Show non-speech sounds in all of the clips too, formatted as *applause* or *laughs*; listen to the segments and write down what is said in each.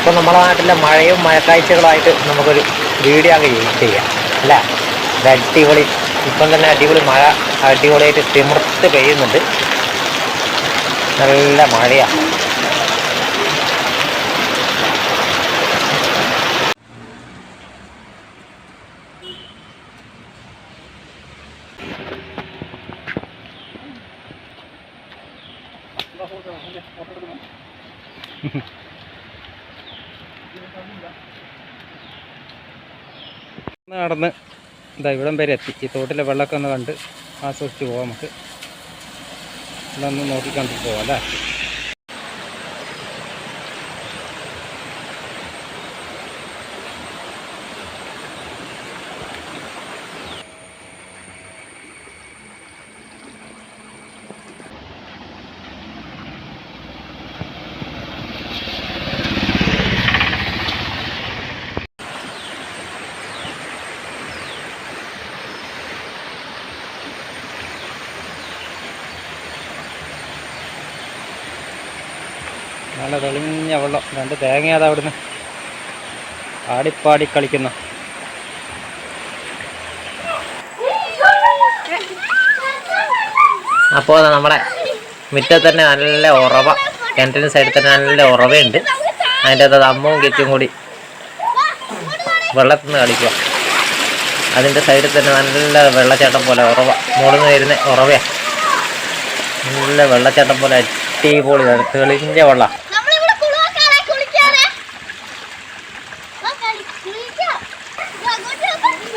അപ്പോൾ നമ്മുടെ നാട്ടിലെ മഴയും മഴക്കാഴ്ചകളായിട്ട് നമുക്കൊരു വീഡിയോ അങ്ങ് ചെയ്യാം. അല്ല? ഇത് അടിപൊളി ഇപ്പം തന്നെ അടിപൊളി മഴ അടിപൊളിയായിട്ട് തിമിർത്ത് പെയ്യുന്നുണ്ട്. നല്ല മഴയാണ് *laughs* നടന്ന് ഇതാ ഇവിടം വരെ എത്തി. ഈ തോട്ടിലെ വെള്ളമൊക്കെ ഒന്ന് കണ്ട് ആസ്വദിച്ച് പോവാം നമുക്ക്. ഇതൊന്ന് നോക്കിക്കണ്ടിട്ട് പോവാം അല്ലേ? നല്ല തെളിഞ്ഞ വെള്ളം. രണ്ട് തേങ്ങയാതാ അവിടുന്ന് ആടിപ്പാടി കളിക്കുന്ന. അപ്പോൾ നമ്മുടെ മുറ്റത്ത് തന്നെ നല്ല ഉറവ. കിണറ്റിന് സൈഡിൽ തന്നെ നല്ല ഉറവയുണ്ട്. അതിന്റെ അകത്ത് അമ്മവും കെറ്റും കൂടി വെള്ളത്തിൽ നിന്ന് കളിക്കുക. അതിന്റെ സൈഡിൽ തന്നെ നല്ല വെള്ളച്ചാട്ടം പോലെ ഉറവ. മുകളിൽ വരുന്ന ഉറവയാണ് നല്ല വെള്ളച്ചാട്ടം പോലെ അടിപൊളിയാണ് തെളിഞ്ഞ വെള്ളം.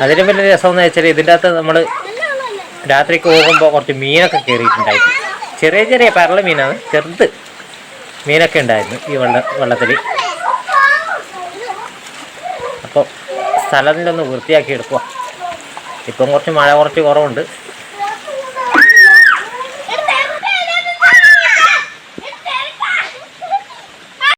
അതിന് വലിയ രസം എന്ന് വെച്ചാൽ ഇതിന്റെ അകത്ത് നമ്മൾ രാത്രിക്ക് പോകുമ്പോൾ കുറച്ച് മീനൊക്കെ കയറിയിട്ടുണ്ടായിരുന്നു ചെറിയ ചെറിയ പരള മീനാണ് ചെറുത് മീനൊക്കെ ഉണ്ടായിരുന്നു ഈ വെള്ള വെള്ളത്തിൽ അപ്പോൾ സ്ഥലത്തിലൊന്ന് വൃത്തിയാക്കി എടുക്കുക ഇപ്പം കുറച്ച് മഴ കുറച്ച് കുറവുണ്ട്.